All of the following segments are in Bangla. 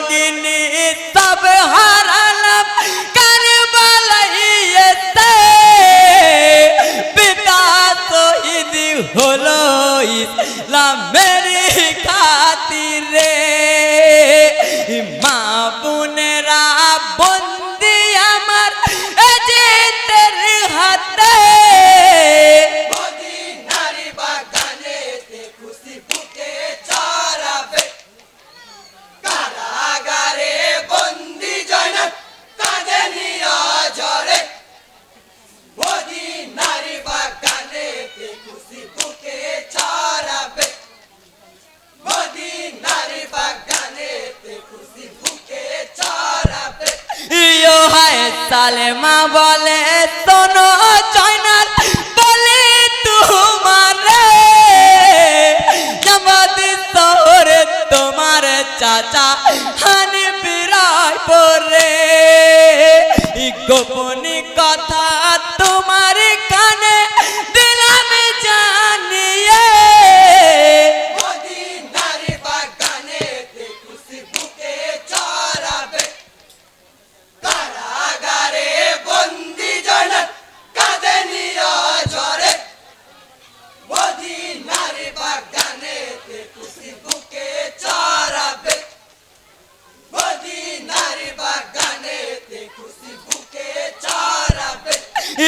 বগিনী সব হারালাম কারবালাইতে পিতা শহীদ হলো ইসলামের খাতিরে। মা বোনেরা বন্দি সালেমা বলে তনো চয়নার বলে তোমার, জামাত শহরে তোমার চাচা হানি বিরায় পরে গোপনী কথা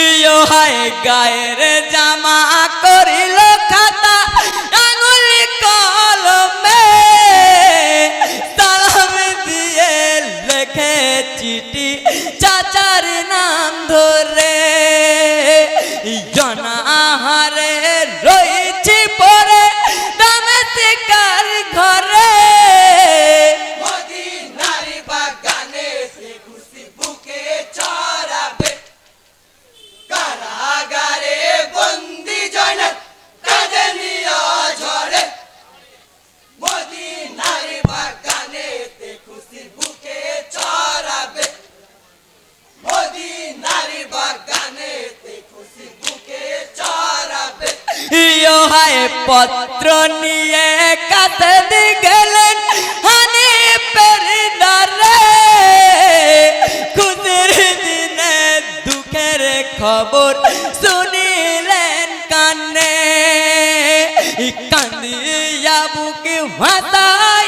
ইয়ো হায় গায়ের জামা করিল খাতা, আঙুলি কলমে সালাম দিয়ে লেখে চিঠি চাচার নাম ধরে হায় পত্র নিয়ে কাতে গেলেন, হানি পেরিদারে। খুদের দিনে দুঃখের খবর শুনিলেন কানে। কান্দিয়া বুকে ভাসাইলেন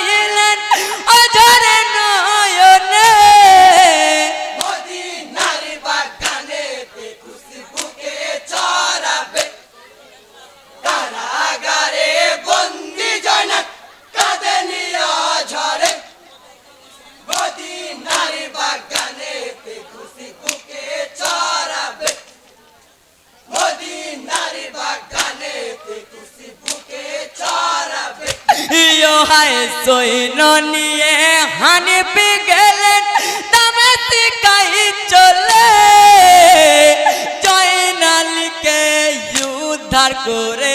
হায় সৈন্য নিয়ে হানিপি গেলেন দামে কাই চলে। জয়নালকে উদ্ধার করে